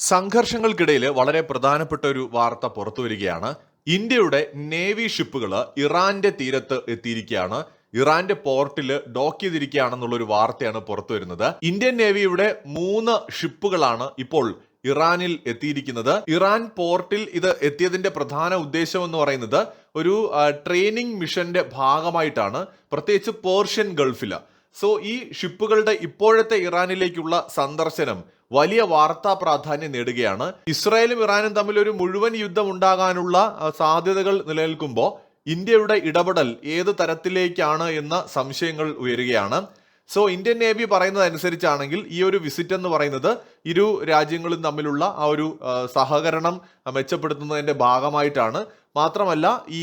സംഘർഷങ്ങൾക്കിടയിൽ വളരെ പ്രധാനപ്പെട്ട ഒരു വാർത്ത പുറത്തു വരികയാണ്. ഇന്ത്യയുടെ നേവി ഷിപ്പുകൾ ഇറാന്റെ തീരത്ത് എത്തിയിരിക്കുകയാണ്. ഇറാന്റെ പോർട്ടിൽ ഡോക്ക് ചെയ്തിരിക്കുകയാണെന്നുള്ള ഒരു വാർത്തയാണ് പുറത്തു വരുന്നത്. ഇന്ത്യൻ നേവിയുടെ മൂന്ന് ഷിപ്പുകളാണ് ഇപ്പോൾ ഇറാനിൽ എത്തിയിരിക്കുന്നത്. ഇറാൻ പോർട്ടിൽ ഇത് എത്തിയതിന്റെ പ്രധാന ഉദ്ദേശം എന്ന് പറയുന്നത് ഒരു ട്രെയിനിങ് മിഷന്റെ ഭാഗമായിട്ടാണ്. പ്രത്യേകിച്ച് പേർഷ്യൻ ഗൾഫിൽ. സോ ഈ ഷിപ്പുകളുടെ ഇപ്പോഴത്തെ ഇറാനിലേക്കുള്ള സന്ദർശനം വലിയ വാർത്താ പ്രാധാന്യം നേടുകയാണ്. ഇസ്രായേലും ഇറാനും തമ്മിൽ ഒരു മുഴുവൻ യുദ്ധം ഉണ്ടാകാനുള്ള സാധ്യതകൾ നിലനിൽക്കുമ്പോൾ ഇന്ത്യയുടെ ഇടപെടൽ ഏത് തരത്തിലേക്കാണ് എന്ന സംശയങ്ങൾ ഉയരുകയാണ്. സോ ഇന്ത്യൻ നേവി പറയുന്നത് അനുസരിച്ചാണെങ്കിൽ ഈ ഒരു വിസിറ്റ് എന്ന് പറയുന്നത് ഇരു രാജ്യങ്ങളും തമ്മിലുള്ള ആ ഒരു സഹകരണം മെച്ചപ്പെടുത്തുന്നതിന്റെ ഭാഗമായിട്ടാണ്. മാത്രമല്ല ഈ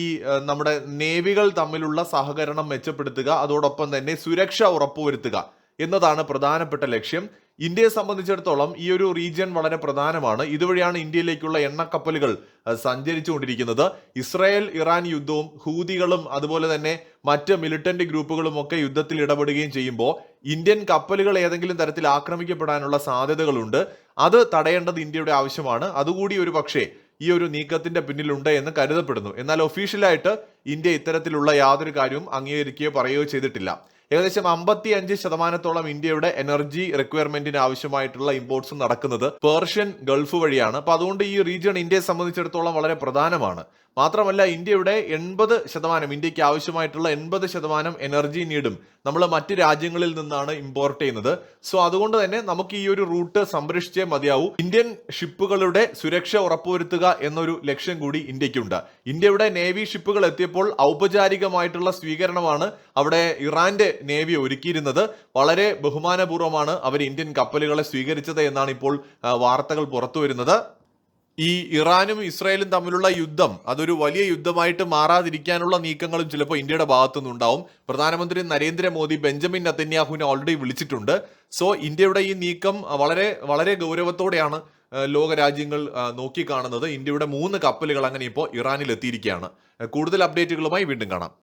നമ്മുടെ നേവികൾ തമ്മിലുള്ള സഹകരണം മെച്ചപ്പെടുത്തുക അതോടൊപ്പം തന്നെ സുരക്ഷ ഉറപ്പുവരുത്തുക എന്നതാണ് പ്രധാനപ്പെട്ട ലക്ഷ്യം. ഇന്ത്യയെ സംബന്ധിച്ചിടത്തോളം ഈ ഒരു റീജിയൻ വളരെ പ്രധാനമാണ്. ഇതുവഴിയാണ് ഇന്ത്യയിലേക്കുള്ള എണ്ണക്കപ്പലുകൾ സഞ്ചരിച്ചുകൊണ്ടിരിക്കുന്നത്. ഇസ്രായേൽ ഇറാൻ യുദ്ധവും ഹൂതികളും അതുപോലെ തന്നെ മറ്റ് മിലിറ്റന്റ് ഗ്രൂപ്പുകളും ഒക്കെ യുദ്ധത്തിൽ ഇടപെടുകയും ചെയ്യുമ്പോൾ ഇന്ത്യൻ കപ്പലുകൾ ഏതെങ്കിലും തരത്തിൽ ആക്രമിക്കപ്പെടാനുള്ള സാധ്യതകളുണ്ട്. അത് തടയേണ്ടത് ഇന്ത്യയുടെ ആവശ്യമാണ്. അതുകൂടി ഒരു പക്ഷേ ഈ ഒരു നീക്കത്തിന്റെ പിന്നിലുണ്ട് എന്ന് കരുതപ്പെടുന്നു. എന്നാൽ ഒഫീഷ്യലായിട്ട് ഇന്ത്യ ഇത്തരത്തിലുള്ള യാതൊരു കാര്യവും അംഗീകരിക്കുകയോ പറയുകയോ ചെയ്തിട്ടില്ല. ഏകദേശം അമ്പത്തി അഞ്ച് ശതമാനത്തോളം ഇന്ത്യയുടെ എനർജി റിക്വയർമെന്റിന് ആവശ്യമായിട്ടുള്ള ഇമ്പോർട്ട്സ് നടക്കുന്നത് പേർഷ്യൻ ഗൾഫ് വഴിയാണ്. അപ്പൊ അതുകൊണ്ട് ഈ റീജിയൺ ഇന്ത്യയെ സംബന്ധിച്ചിടത്തോളം വളരെ പ്രധാനമാണ്. മാത്രമല്ല ഇന്ത്യയുടെ എൺപത് ശതമാനം ഇന്ത്യയ്ക്ക് ആവശ്യമായിട്ടുള്ള എൺപത് ശതമാനം എനർജി നീഡും നമ്മൾ മറ്റ് രാജ്യങ്ങളിൽ നിന്നാണ് ഇമ്പോർട്ട് ചെയ്യുന്നത്. സോ അതുകൊണ്ട് തന്നെ നമുക്ക് ഈ ഒരു റൂട്ട് സംരക്ഷിച്ചേ മതിയാവൂ. ഇന്ത്യൻ ഷിപ്പുകളുടെ സുരക്ഷ ഉറപ്പുവരുത്തുക എന്നൊരു ലക്ഷ്യം കൂടി ഇന്ത്യക്കുണ്ട്. ഇന്ത്യയുടെ നേവി ഷിപ്പുകൾ എത്തിയപ്പോൾ ഔപചാരികമായിട്ടുള്ള സ്വീകരണമാണ് അവിടെ ഇറാന്റെ നേവി ഒരുക്കിയിരുന്നത് വളരെ ബഹുമാനപൂർവമാണ് അവർ ഇന്ത്യൻ കപ്പലുകളെ സ്വീകരിച്ചത് എന്നാണ് ഇപ്പോൾ വാർത്തകൾ പുറത്തു വരുന്നത്. ഈ ഇറാനും ഇസ്രായേലും തമ്മിലുള്ള യുദ്ധം അതൊരു വലിയ യുദ്ധമായിട്ട് മാറാതിരിക്കാനുള്ള നീക്കങ്ങളും ചിലപ്പോൾ ഇന്ത്യയുടെ ഭാഗത്തു നിന്നുണ്ടാവും പ്രധാനമന്ത്രി നരേന്ദ്രമോദി ബെഞ്ചമിൻ നത്തന്യാഹുവിനെ ഓൾറെഡി വിളിച്ചിട്ടുണ്ട്. സോ ഇന്ത്യയുടെ ഈ നീക്കം വളരെ വളരെ ഗൗരവത്തോടെയാണ് ലോകരാജ്യങ്ങൾ ലോക രാജ്യങ്ങൾ നോക്കിക്കാണുന്നത്. ഇന്ത്യയുടെ മൂന്ന് കപ്പലുകൾ അങ്ങനെ ഇപ്പോൾ ഇറാനിൽ എത്തിയിരിക്കുകയാണ് കൂടുതൽ അപ്ഡേറ്റുകളുമായി വീണ്ടും കാണാം.